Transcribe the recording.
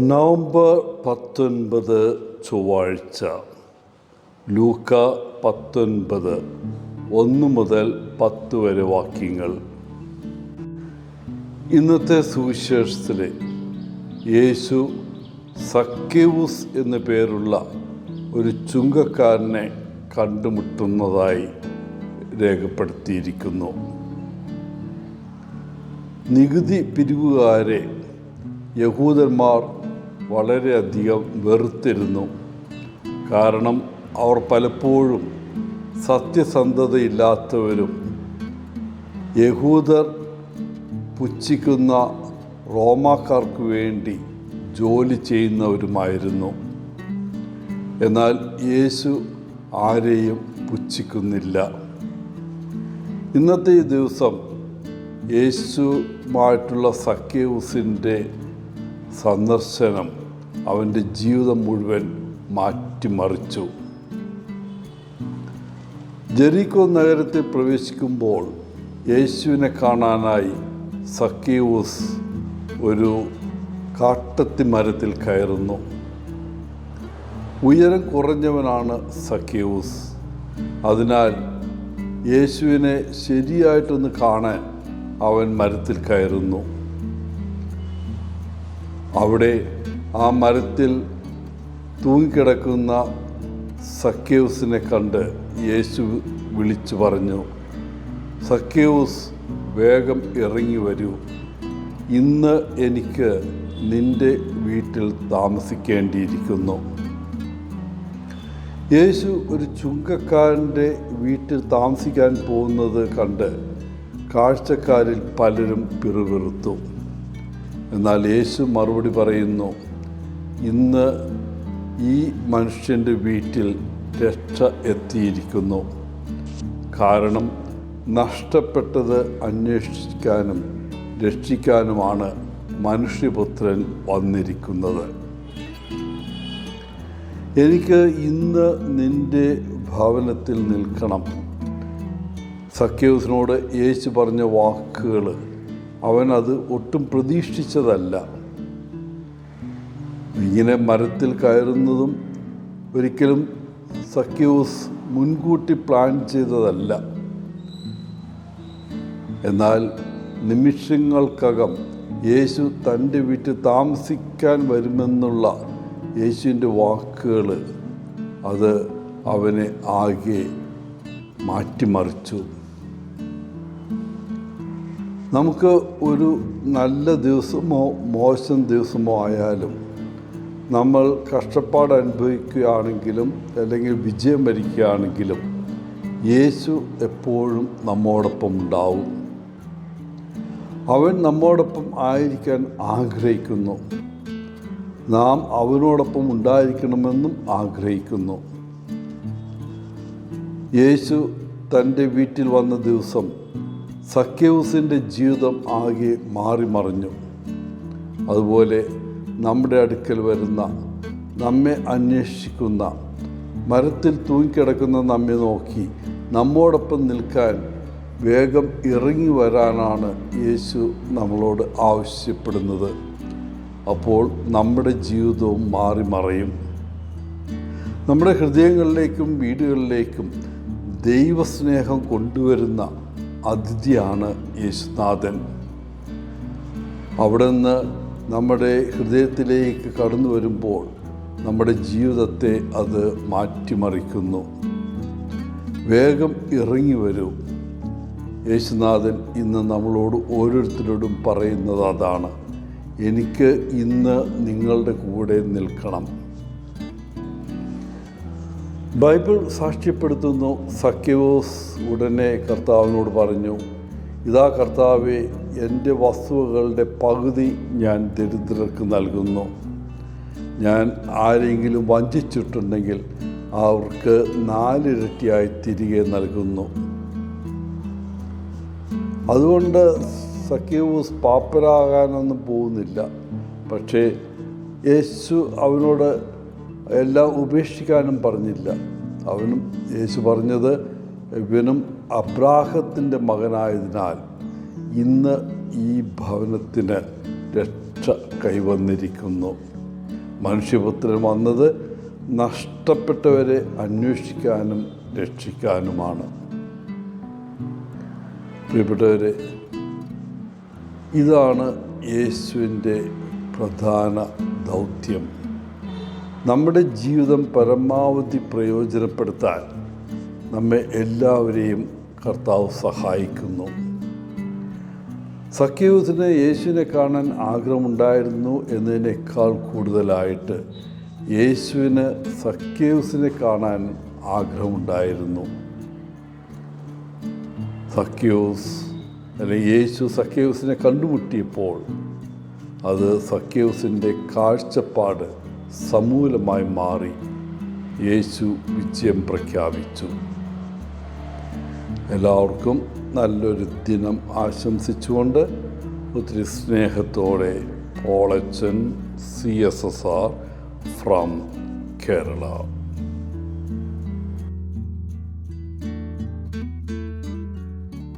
November പത്തൊൻപത് ചൊവ്വാഴ്ച. ലൂക്ക പത്തൊൻപത് ഒന്ന് മുതൽ പത്ത് വരെ വാക്യങ്ങൾ. ഇന്നത്തെ സുവിശേഷത്തിലെ യേശു സക്കേവൂസ് എന്നു പേരുള്ള ഒരു ചുങ്കക്കാരനെ കണ്ടുമുട്ടുന്നതായി രേഖപ്പെടുത്തിയിരിക്കുന്നു. നികുതി പിരിവുകാരെ യഹൂദന്മാർ വളരെയധികം വെറുത്തിരുന്നു. കാരണം അവർ പലപ്പോഴും സത്യസന്ധതയില്ലാത്തവരും യഹൂദർ പുച്ഛിക്കുന്ന റോമാക്കാർക്ക് വേണ്ടി ജോലി ചെയ്യുന്നവരുമായിരുന്നു. എന്നാൽ യേശു ആരെയും പുച്ഛിക്കുന്നില്ല. ഇന്നത്തെ ഈ ദിവസം യേശുമായിട്ടുള്ള സഖ്യൂസിന്റെ സന്ദർശനം അവന്റെ ജീവിതം മുഴുവൻ മാറ്റിമറിച്ചു. ജെറിക്കോ നഗരത്തിൽ പ്രവേശിക്കുമ്പോൾ യേശുവിനെ കാണാനായി സക്കീവൂസ് ഒരു കാട്ടത്തി മരത്തിൽ കയറുന്നു. ഉയരം കുറഞ്ഞവനാണ് സക്കീവൂസ്. അതിനാൽ യേശുവിനെ ശരിയായിട്ടൊന്ന് കാണാൻ അവൻ മരത്തിൽ കയറുന്നു. അവിടെ ആ മരത്തിൽ തൂങ്ങിക്കിടക്കുന്ന സഖ്യൂസിനെ കണ്ട് യേശു വിളിച്ചു പറഞ്ഞു സഖ്യൂസ് വേഗം ഇറങ്ങി വരൂ. ഇന്ന് എനിക്ക് നിന്റെ വീട്ടിൽ താമസിക്കേണ്ടിയിരിക്കുന്നു. യേശു ഒരു ചുങ്കക്കാരന്റെ വീട്ടിൽ താമസിക്കാൻ പോകുന്നത് കണ്ട് കാഴ്ചക്കാരിൽ പലരും പിറുപിറുത്തു. എന്നാൽ യേശു മറുപടി പറയുന്നു ഇന്ന് ഈ മനുഷ്യന്റെ വീട്ടിൽ രക്ഷ എത്തിയിരിക്കുന്നു. കാരണം നഷ്ടപ്പെട്ടത് അന്വേഷിക്കാനും രക്ഷിക്കാനുമാണ് മനുഷ്യപുത്രൻ വന്നിരിക്കുന്നത്. എനിക്ക് ഇന്ന് നിന്റെ ഭവനത്തിൽ നിൽക്കണം. സഖ്യൂസിനോട് യേശു പറഞ്ഞ വാക്കുകൾ അവൻ അത് ഒട്ടും പ്രതീക്ഷിച്ചതല്ല. ഇങ്ങനെ മരത്തിൽ കയറുന്നതും ഒരിക്കലും സഖ്യൂസ് മുൻകൂട്ടി പ്ലാൻ ചെയ്തതല്ല. എന്നാൽ നിമിഷങ്ങൾക്കകം യേശു തന്റെ വീട്ടിൽ താമസിക്കാൻ വരുമെന്നുള്ള യേശുവിന്റെ വാക്കുകൾ അത് അവനെ ആകെ മാറ്റിമറിച്ചു. നമുക്ക് ഒരു നല്ല ദിവസമോ മോശം ദിവസമോ ആയാലും നമ്മൾ കഷ്ടപ്പാട് അനുഭവിക്കുകയാണെങ്കിലും അല്ലെങ്കിൽ വിജയം വരിക്കുകയാണെങ്കിലും യേശു എപ്പോഴും നമ്മോടൊപ്പം ഉണ്ടാവും. അവൻ നമ്മോടൊപ്പം ആയിരിക്കാൻ ആഗ്രഹിക്കുന്നു. നാം അവനോടൊപ്പം ഉണ്ടായിരിക്കണമെന്നും ആഗ്രഹിക്കുന്നു. യേശു തന്റെ വീട്ടിൽ വന്ന ദിവസം സഖ്യൗസിന്റെ ജീവിതം ആകെ മാറി മറിഞ്ഞു. അതുപോലെ നമ്മുടെ അടുക്കൽ വരുന്ന നമ്മെ അന്വേഷിക്കുന്ന മരത്തിൽ തൂങ്ങിക്കിടക്കുന്ന നമ്മെ നോക്കി നമ്മോടൊപ്പം നിൽക്കാൻ വേഗം ഇറങ്ങി വരാനാണ് യേശു നമ്മളോട് ആവശ്യപ്പെടുന്നത്. അപ്പോൾ നമ്മുടെ ജീവിതവും മാറി മറയും. നമ്മുടെ ഹൃദയങ്ങളിലേക്കും വീടുകളിലേക്കും ദൈവസ്നേഹം കൊണ്ടുവരുന്ന അതിഥിയാണ് യേശുനാഥൻ. അവിടെ നിന്ന് നമ്മുടെ ഹൃദയത്തിലേക്ക് കടന്നു വരുമ്പോൾ നമ്മുടെ ജീവിതത്തെ അത് മാറ്റിമറിക്കുന്നു. വേഗം ഇറങ്ങി വരൂ. യേശുനാഥൻ ഇന്ന് നമ്മളോട് ഓരോരുത്തരോടും പറയുന്നത് അതാണ്. എനിക്ക് ഇന്ന് നിങ്ങളുടെ കൂടെ നിൽക്കണം. ബൈബിൾ സാക്ഷ്യപ്പെടുത്തുന്നു. സഖ്യവോസ് ഉടനെ കർത്താവിനോട് പറഞ്ഞു ഇതാ കർത്താവെ എന്റെ വസ്തുവകളുടെ പകുതി ഞാൻ ദരിദ്രർക്ക് നൽകുന്നു. ഞാൻ ആരെങ്കിലും വഞ്ചിച്ചിട്ടുണ്ടെങ്കിൽ അവർക്ക് നാലിരട്ടിയായി തിരികെ നൽകുന്നു. അതുകൊണ്ട് സഖ്യവൂസ് പാപ്പരാകാനൊന്നും പോകുന്നില്ല. പക്ഷേ യേശു അവനോട് എല്ലാം ഉപേക്ഷിക്കാനും പറഞ്ഞില്ല. അവനും യേശു പറഞ്ഞത് ഇവനും അബ്രാഹത്തിന്റെ മകനായതിനാൽ ഇന്ന് ഈ ഭവനത്തിന് രക്ഷ കൈവന്നിരിക്കുന്നു. മനുഷ്യപുത്രൻ വന്നത് നഷ്ടപ്പെട്ടവരെ അന്വേഷിക്കാനും രക്ഷിക്കാനുമാണ്. പ്രിയപ്പെട്ടവരെ ഇതാണ് യേശുവിന്റെ പ്രധാന ദൗത്യം. നമ്മുടെ ജീവിതം പരമാവധി പ്രയോജനപ്പെടുത്താൻ നമ്മെ എല്ലാവരെയും കർത്താവ് സഹായിക്കുന്നു. സഖ്യൂസിന് യേശുവിനെ കാണാൻ ആഗ്രഹമുണ്ടായിരുന്നു എന്നതിനേക്കാൾ കൂടുതലായിട്ട് യേശുവിന് സഖ്യൂസിനെ കാണാൻ ആഗ്രഹമുണ്ടായിരുന്നു. സഖ്യൂസ് അല്ലെങ്കിൽ യേശു സഖ്യൂസിനെ കണ്ടുമുട്ടിയപ്പോൾ അത് സഖ്യൂസിന്റെ കാഴ്ചപ്പാട് സമൂലമായി മാറി യേശു വിജയം പ്രഖ്യാപിച്ചു. എല്ലാവർക്കും നല്ലൊരു ദിനം ആശംസിച്ചുകൊണ്ട് ഒത്തിരി സ്നേഹത്തോടെ Polachan C S S R from Kerala.